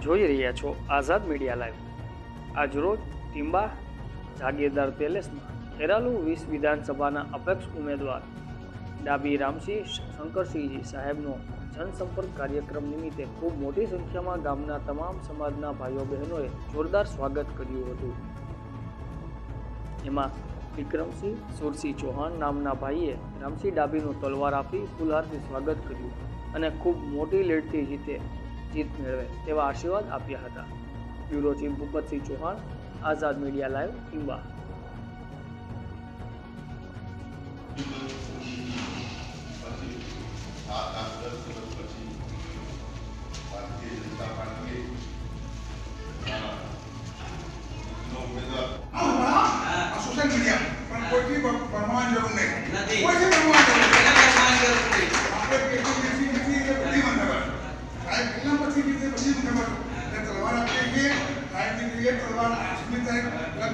રહ્યા છો આઝાદ media live. આજરોજ ટીંબા જાગીરદાર પેલેસમાં ખેરાલુ વીસ વિધાનસભાના અપેક્ષ ઉમેદવાર ડાબી રામસિંહ શંકરસિંહજી સાહેબનો જનસંપર્ક કાર્યક્રમ નિમિત્તે ખૂબ મોટી સંખ્યામાં ગામના તમામ સમાજના ભાઈઓ બહેનોએ જોરદાર સ્વાગત કર્યું હતું. એમાં વિક્રમસિંહ સુરસિંહ ચૌહાણ નામના ભાઈએ રામસિંહ ડાબીનું તલવાર આપી ફુલહારથી સ્વાગત કર્યું અને ખૂબ મોટી લીડથી જીતે જીત મેળવે તેવા આશીર્વાદ આપ્યા હતા bureau chief Bhupatsinh Chauhan Azad media live Timba પછી સાત આઠ દસ દિવસ પછી ભારતીય જનતા પાર્ટીએ આ નો ઉમેદવાર આ સોશિયલ મીડિયા પણ કોઈથી બ- ભરવાની જરૂર નહીં નથી. કોઈથી ભરવાની જરૂર નહીં. એના પર જરૂર નથી. આપણે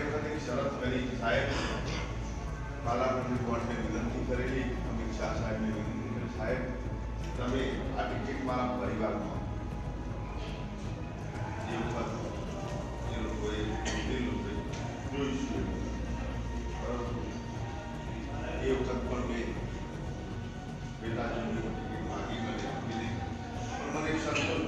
પણ એ વખતે શરત કરી સાહેબ પાર્લામેન્ટરી બોર્ડને વિનંતી કરેલી અમિત શાહ સાહેબને વિનંતી કરી સાહેબ તમે આ ટિકિટ મારા પરિવારમાં એ વખત એ લોકોએ એ વખત પણ મેં બેટાજીની ટિકિટ માગી મને. આપી દીધી પણ મને એક સંતોષ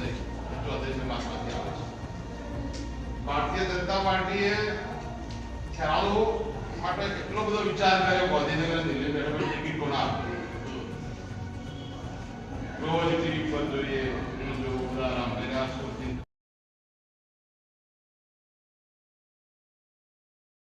દેસાઈ ચોત્રીસમી માસમાંથી આવે છે ભારતીય જનતા પાર્ટીએ ખ્યાલો માટે કેટલો બધો વિચાર કર્યો ગાંધીનગર દિલ્હી બેઠક ટિકિટો ના આપી રોજ ટીવી પર જોઈએ.